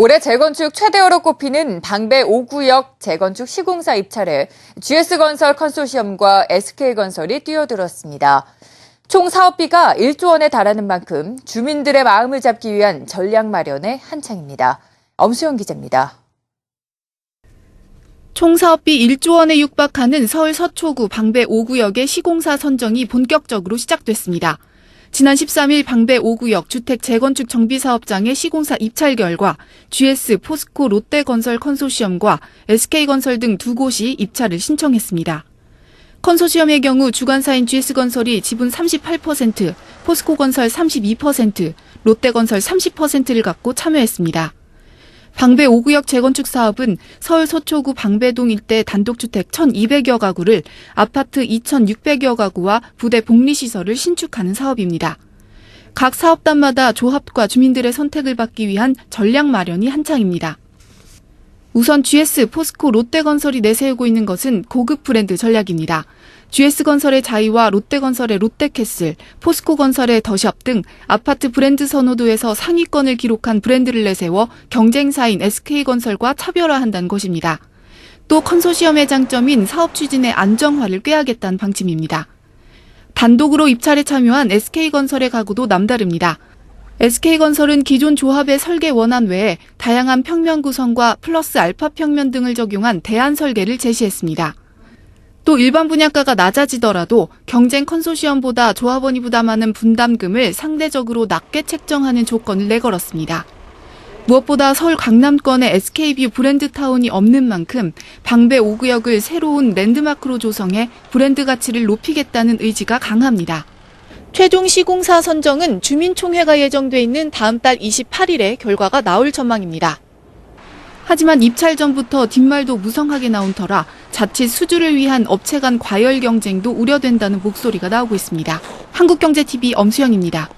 올해 재건축 최대어로 꼽히는 방배 5구역 재건축 시공사 입찰에 GS건설 컨소시엄과 SK건설이 뛰어들었습니다. 총 사업비가 1조 원에 달하는 만큼 주민들의 마음을 잡기 위한 전략 마련에 한창입니다. 엄수영 기자입니다. 총 사업비 1조 원에 육박하는 서울 서초구 방배 5구역의 시공사 선정이 본격적으로 시작됐습니다. 지난 13일 방배 5구역 주택 재건축 정비 사업장의 시공사 입찰 결과 GS, 포스코, 롯데건설 컨소시엄과 SK건설 등 두 곳이 입찰을 신청했습니다. 컨소시엄의 경우 주관사인 GS건설이 지분 38%, 포스코건설 32%, 롯데건설 30%를 갖고 참여했습니다. 방배 5구역 재건축 사업은 서울 서초구 방배동 일대 단독주택 1,200여 가구를 아파트 2,600여 가구와 부대 복리시설을 신축하는 사업입니다. 각 사업단마다 조합과 주민들의 선택을 받기 위한 전략 마련이 한창입니다. 우선 GS, 포스코, 롯데건설이 내세우고 있는 것은 고급 브랜드 전략입니다. GS건설의 자이와 롯데건설의 롯데캐슬, 포스코건설의 더샵 등 아파트 브랜드 선호도에서 상위권을 기록한 브랜드를 내세워 경쟁사인 SK건설과 차별화한다는 것입니다. 또 컨소시엄의 장점인 사업 추진의 안정화를 꾀하겠다는 방침입니다. 단독으로 입찰에 참여한 SK건설의 가구도 남다릅니다. SK건설은 기존 조합의 설계 원안 외에 다양한 평면 구성과 플러스 알파 평면 등을 적용한 대안 설계를 제시했습니다. 또 일반 분양가가 낮아지더라도 경쟁 컨소시엄보다 조합원이 부담하는 분담금을 상대적으로 낮게 책정하는 조건을 내걸었습니다. 무엇보다 서울 강남권에 SK뷰 브랜드타운이 없는 만큼 방배 5구역을 새로운 랜드마크로 조성해 브랜드 가치를 높이겠다는 의지가 강합니다. 최종 시공사 선정은 주민총회가 예정돼 있는 다음 달 28일에 결과가 나올 전망입니다. 하지만 입찰 전부터 뒷말도 무성하게 나온 터라 자칫 수주를 위한 업체 간 과열 경쟁도 우려된다는 목소리가 나오고 있습니다. 한국경제TV 엄수영입니다.